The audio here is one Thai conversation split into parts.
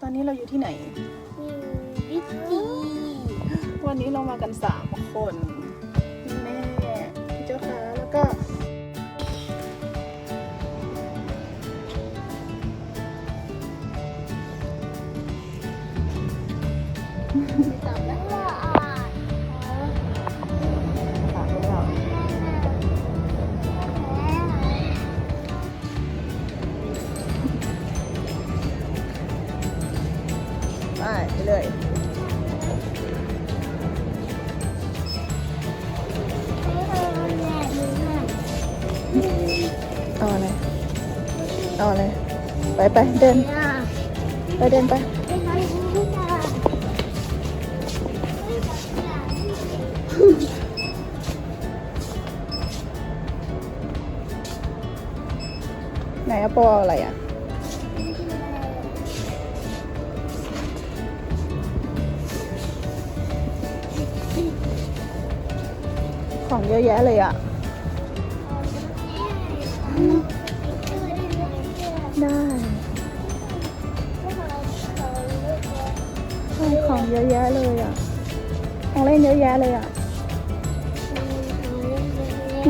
ตอนนี้เราอยู่ที่ไหนมีวิตีวันนี้เรามากันสามคนแม่พี่เจ้าค่ะแล้วก็ตอบแล้ว เอาอะไรไปไปเดิน ไปเดินไป ไหนอะปออะไรอะของเยอะแยะเลยอะ ได้ใช่ของเยอะแยะเลยอะ ของเล่นเยอะแยะเลยอะ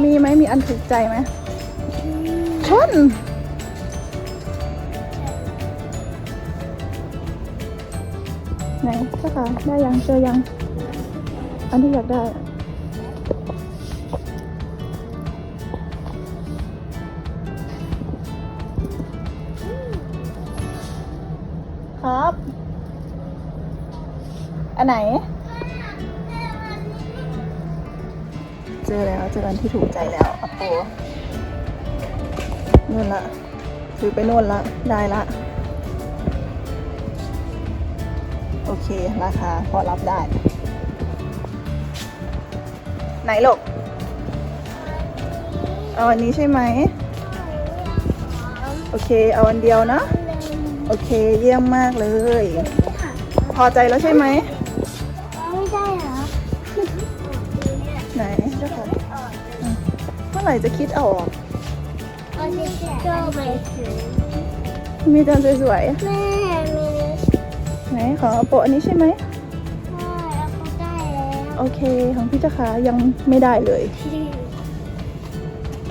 มีไหมมีอันถูกใจไหมชนไหนเจ้าค่ะได้ยังเจอยัง อันที่อยากได้ ครับ อันไหน เจอแล้วเจออันที่ถูกใจแล้วอัปโปนู่นละซื้อไปนู่นละได้ละ โอเค ราคาพอรับได้ ไหนลูกเอาอันนี้ใช่ไหม โอเค เอาอันเดียวนะ โอเคเยี่ยมมากเลย พอใจแล้วใช่ไหมไม่ได้เหรอไหนเจ้าค่ะอืมเมื่อไหร่จะคิดเอาออกอันนี้ก็ไม่ถึงมีจานสวยแม่มีๆไหนขอโปะอันนี้ใช่ไหมใช่แล้วก็ได้แล้วโอเคของพี่เจ้าค่ะยังไม่ได้เลย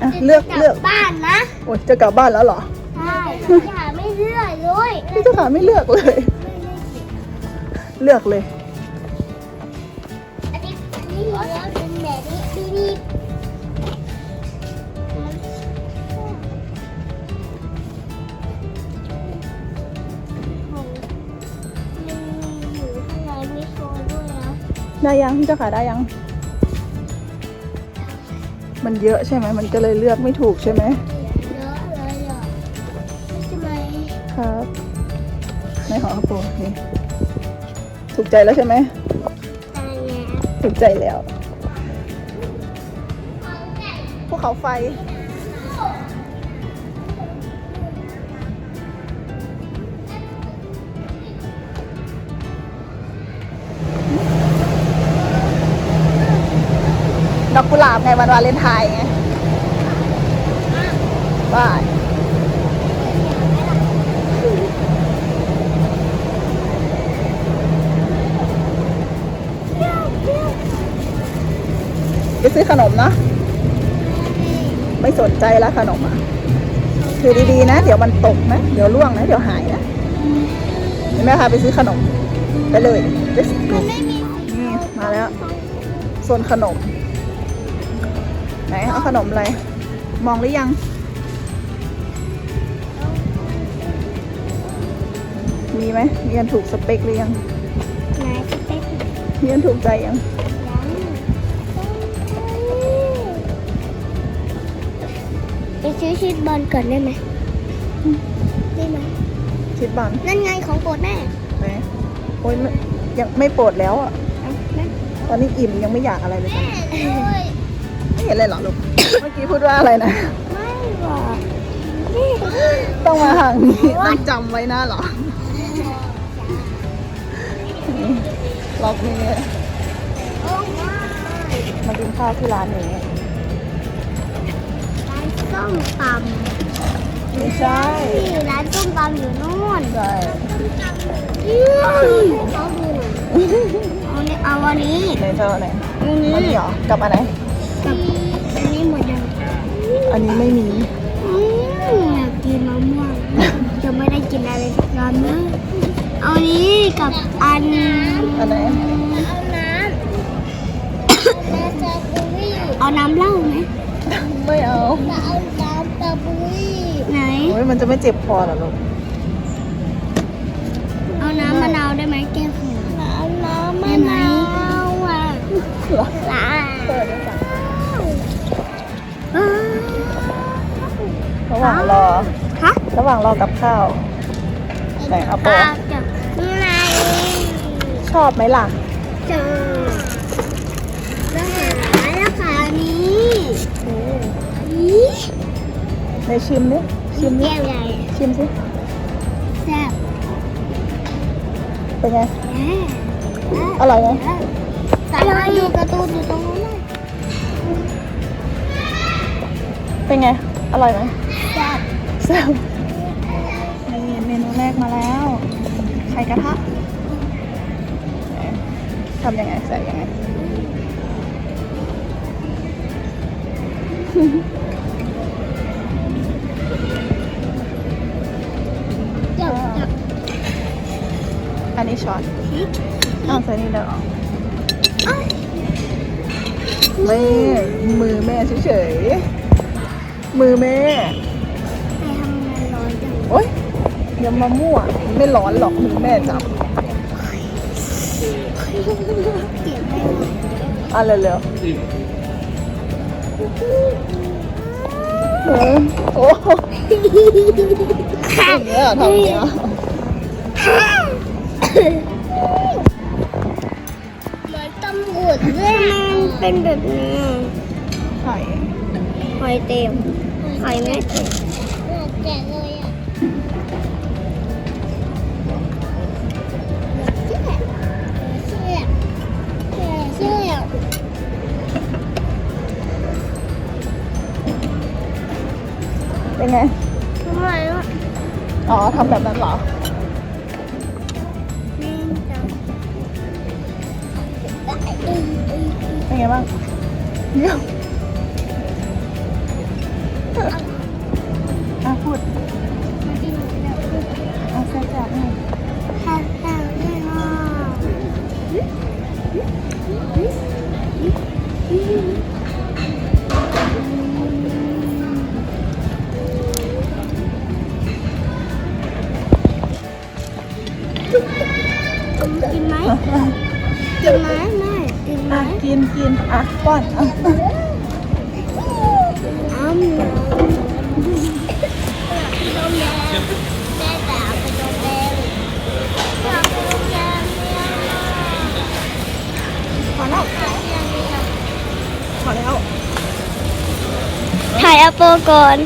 อะเลือกเลือกบ้านนะโอ้ยจะกลับบ้านแล้วเหรอใช่ พี่เจ้าค่ะไม่เลือกเลย เลือกเลย อันนี้อันนี้แล้วเป็นแบบนี้ที่นี่ได้ยังพี่เจ้าค่ะได้ยัง มันเยอะใช่ไหมมันก็เลยเลือกไม่ถูกใช่ไหม นี่ถูกใจแล้วใช่ไหมตายแล้วถูกใจแล้วภูเขาไฟ ดอกกุหลาบไงวันวาเลนไทน์ไงบ้าย ไปซื้อขนมเนาะไม่สนใจแล้วขนมอะถือดีๆนะ เดี๋ยวมันตกนะ เดี๋ยวล่วงนะ เดี๋ยวหายนะเห็นไหมคะไปซื้อขนม ไปเลย Let's go ไม่มีนี่มาแล้วโซนขนม ไหนเอาขนมอะไร มองหรือยัง มีไหมมีอันถูกสเปคหรือยังไหนสเต็กมีอันถูกใจยัง ไปซื้อชีสบอลก่อนได้ไหมได้ไหมชิดบังนั่นไงของโปรดแม่ไหนโอ้ยไม่ยังไม่โปรดแล้วอะ เอาแม่ตอนนี้อิ่มยังไม่อยากอะไรเลยตอนนี้เลยไม่เห็นเลยเหรอลูก เมื่อกี้พูดว่าอะไรนะ ไม่หรอกนี่ต้องมาห่างนี้ต้องจำไว้นะเหรอล็อกนี้โอ้ไม่มากินข้าวที่ร้านนี้ร้าน ส้มตำไม่ใช่นี่ร้านส้มตำอยู่นู่นใช่อืมเขาดูหน่อยเอาเนี่ยเอาอันนี้ไหนเจอไหนอันนี้อันนี้เหรอกับอันไหนกับอันนี้หมดยังอันนี้ไม่มีอืมอยากกินมะม่วงจะไม่ได้กินอะไรสักอย่างนะเอาอันนี้กับอันอันไหนเอาน้ำเอาน้ำเหล้าไหม ไม่เอาเอาน้ำตะบุยไหน โอ้ยมันจะไม่เจ็บคอเหรอลูกเอาน้ำมะนาวได้ไหมแก้เผื่อเอาน้ำมะนาวอะเหรอลาเปิดได้สั่งระหว่างรอ ฮะ ระหว่างรอกับข้าวไหนเอาโปปลาจากไหนชอบไหมล่ะเจอแล้วหาราคานี้ นี่ในชิมดิชิมดิแก้วใหญ่ชิมสิแซ่บเป็นไงแน่อร่อยไหมอร่อยดูการ์ตูนอยู่ตรงนู้นเลยเป็นไง อร่อยไหมแซ่บแซ่บนี่เมนูแรกมาแล้ว ไข่กระทะทำยังไง ใส่ยังไง จับจับอันนี้ช้อนอ้าวใส่นี่เลยเหรอไม่มือแม่เฉยๆ มือแม่แต่ทำไมร้อนจังโอ๊ยอย่ามามั่ว ไม่ร้อนหรอกมือแม่จับเจ็บไหมล่ะอะเร็วๆเออ โอ้โหอย่างเงี้ยเหรอทำเงี้ยเหมือนตำรวจเลยมันเป็นแบบนี้ไข่ไข่เต็มไข่ไม่เต็มแจกเลยอะเชื่อเชื่อเชื่อ เป็นไง ทำไมวะอ๋อทำแบบนั้นเหรอ เป็นไงบ้างเยี่ยมอะพูด กินไหมไหมแม่กินไหมอะกินกินอะป้อนอะอ้ำแม่จ๋าไปโรงแรมอยากไปโรงแรมเนี่ยพอแล้วพอแล้วถ่ายอัปโปก่อน